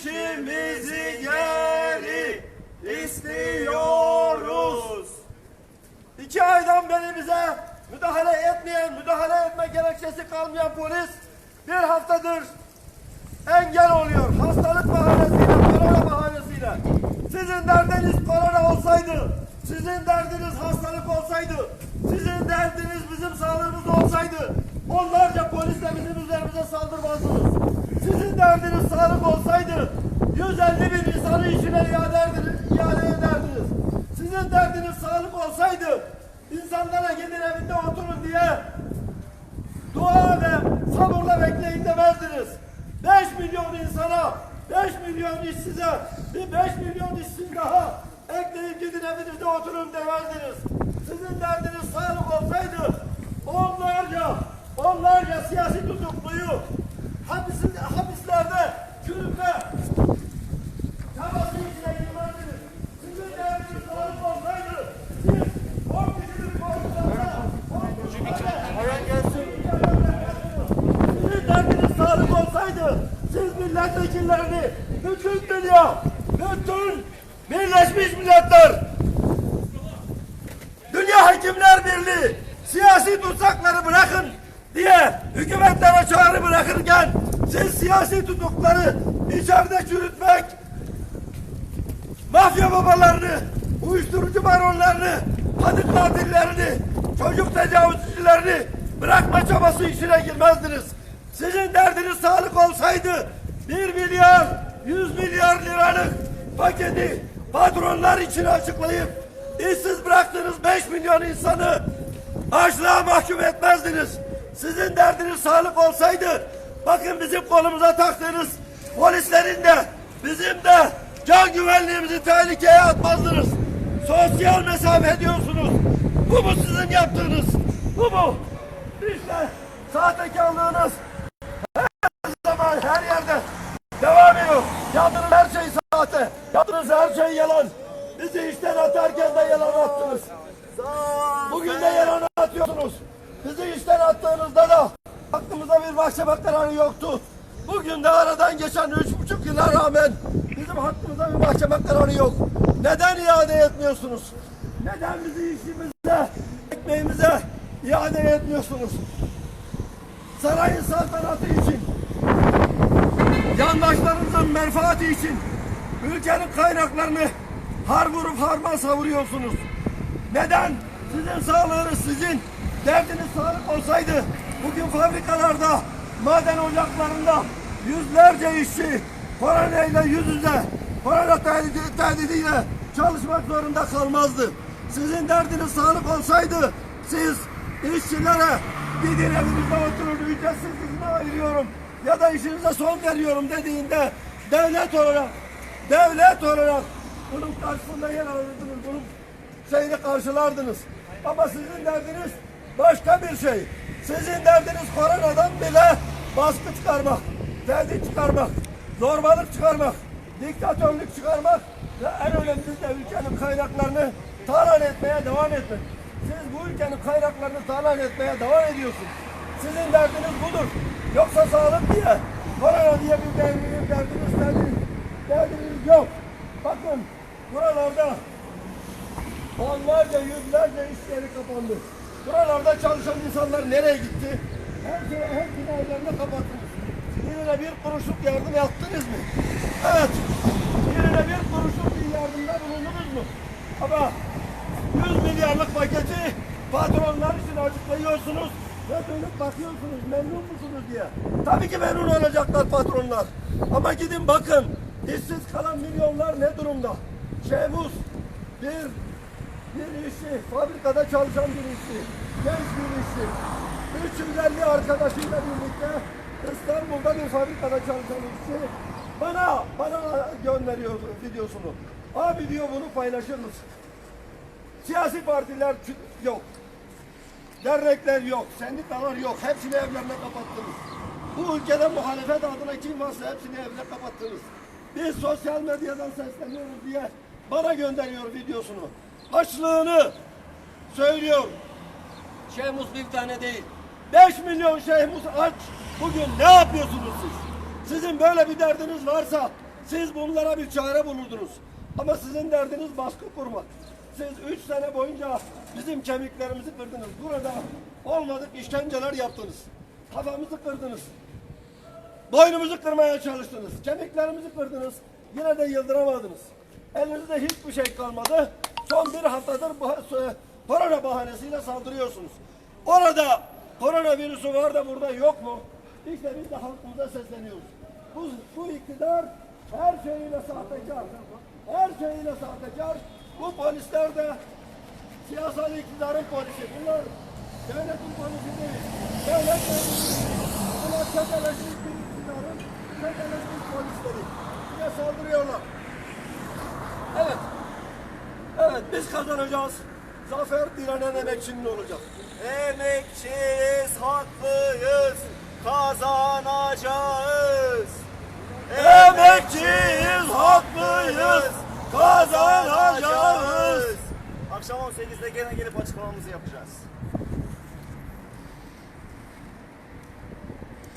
işimizi geri istiyoruz. İki aydan beri bize müdahale etmeyen, müdahale etme gerekçesi kalmayan polis bir haftadır engel oluyor. Hastalık bahanesiyle, korona bahanesiyle. Sizin derdiniz korona olsaydı, sizin derdiniz hastalık olsaydı, sizin derdiniz bizim sağlığımız 150 bin insanı işine iade, ederdiniz- iade ederdiniz. Sizin derdiniz sağlık olsaydı, insanlara gidin evinde oturun diye dua ve sabırla bekleyin demezdiniz. 5 milyon insana, 5 milyon işsize, bir 5 milyon işsiz daha ekleyip gidin evinizde oturun demezdiniz. Sizin derdiniz sağlık olsaydı onlarca, onlarca siyasi tutukluyu hapisin, hapislerde çürütme, çabası içine girmezdiniz. Sizin derdiniz sağlık olsaydı siz 10 kişilik korkularla, 10 kişilik sizin derdiniz sağlık olsaydı siz milletvekillerini bütün dünya, bütün Birleşmiş Milletler, Dünya Hekimler Birliği siyasi tutsakları bırakın diye hükümetlere çağrı bırakırken siz siyasi tutukları içeride çürütmek, mafya babalarını, uyuşturucu baronlarını, kadın katillerini, çocuk tecavüzcülerini bırakma çabası işine girmezdiniz. Sizin derdiniz sağlık olsaydı bir milyar, yüz milyar liralık paketi patronlar için açıklayıp işsiz bıraktığınız 5 milyon insanı açlığa mahkum etmezdiniz. Sizin derdiniz sağlık olsaydı bakın bizim kolumuza taktığınız polislerin de bizim de can güvenliğimizi tehlikeye atmazdınız. Sosyal mesafe diyorsunuz. Bu mu sizin yaptığınız? Bu mu? İşte sahtekarlığınız her zaman her yerde devam ediyor. Yaptığınız her şey. Yaptığınız her şey yalan. Bizi işten atarken de yalan attınız. Bugün de yalan atıyorsunuz. Bizi işten attığınızda da aklımıza bir mahkeme kararı yoktu. Bugün de aradan geçen üç buçuk yıla rağmen bizim hakkımızda bir mahkeme kararı yok. Neden iade etmiyorsunuz? Neden bizi işimize, ekmeğimize iade etmiyorsunuz? Sarayın saltanatı için, yandaşlarınızın menfaati için ülkenin kaynaklarını har vurup harman savuruyorsunuz. Neden? Sizin sağlığınız sizin, derdiniz sağlık olsaydı bugün fabrikalarda, maden ocaklarında yüzlerce işçi koronayla yüz yüze, korona tehdidi- tehdidiyle çalışmak zorunda kalmazdı. Sizin derdiniz sağlık olsaydı siz işçilere gidin evinizde oturun ücretsiz izne ayırıyorum ya da işinize son veriyorum dediğinde devlet olarak devlet olarak bunun karşısında yer alırdınız. Bunun şeyini karşılardınız. Ama sizin derdiniz başka bir şey. Sizin derdiniz koronadan bile baskı çıkarmak, tehdit çıkarmak, zorbalık çıkarmak, diktatörlük çıkarmak ve en önemlisi de ülkenin kaynaklarını talan etmeye devam etmek. Siz bu ülkenin kaynaklarını talan etmeye devam ediyorsunuz. Sizin derdiniz budur. Yoksa sağlık diye, korona diye bir derdiniz, yok. Bakın buralarda onlarca yüzlerce iş yeri kapandı. Buralarda çalışan insanlar nereye gitti? Her şey, her binalarını kapattınız. Birine bir kuruşluk yardım yaptınız mı? Evet. Birine bir kuruşluk bir yardımda bulundunuz mu? Ama 100 milyarlık paketi patronlar için açıklıyorsunuz ve dönüp bakıyorsunuz memnun musunuz diye. Tabii ki memnun olacaklar patronlar. Ama gidin bakın işsiz kalan milyonlar ne durumda? Şehmus bir bir işçi, fabrikada çalışan bir işçi, genç bir işçi, 350 arkadaşıyla birlikte İstanbul'da bir fabrikada çalışan işçi bana, bana gönderiyor videosunu. Abi diyor bunu paylaşır mısın? Siyasi partiler yok. Dernekler yok, sendikalar yok. Hepsini evlerine kapattınız. Bu ülkede muhalefet adına kim varsa hepsini evine kapattınız. Biz sosyal medyadan sesleniyoruz diye bana gönderiyor videosunu. Açlığını söylüyor. Şehmus bir tane değil. 5 milyon Şehmus aç. Bugün ne yapıyorsunuz siz? Sizin böyle bir derdiniz varsa siz bunlara bir çare bulurdunuz. Ama sizin derdiniz baskı kurmak. Siz üç sene boyunca bizim kemiklerimizi kırdınız. Burada olmadık işkenceler yaptınız. Kafamızı kırdınız. Boynumuzu kırmaya çalıştınız. Kemiklerimizi kırdınız. Yine de yıldıramadınız. Elinizde hiçbir şey kalmadı. Son bir haftadır bu, korona bahanesiyle saldırıyorsunuz. Orada koronavirüsü var da burada yok mu? İşte biz de halkımıza sesleniyoruz. Bu, bu iktidar her şeyiyle sahtekar. Her şeyiyle sahtekar. Bu polisler de siyasal iktidarın polisi. Bunlar devletin polisi değil. Devlet polisi. Bunlar çeteleşmiş çeteleşmiş polisleri. Bize saldırıyorlar. Evet. Evet biz kazanacağız. Zafer direnen emekçinin olacak. Emekçiyiz, haklıyız, kazanacağız. Emekçiyiz, haklıyız, kazanacağız. Akşam 18'de gene gelip açıklamamızı yapacağız.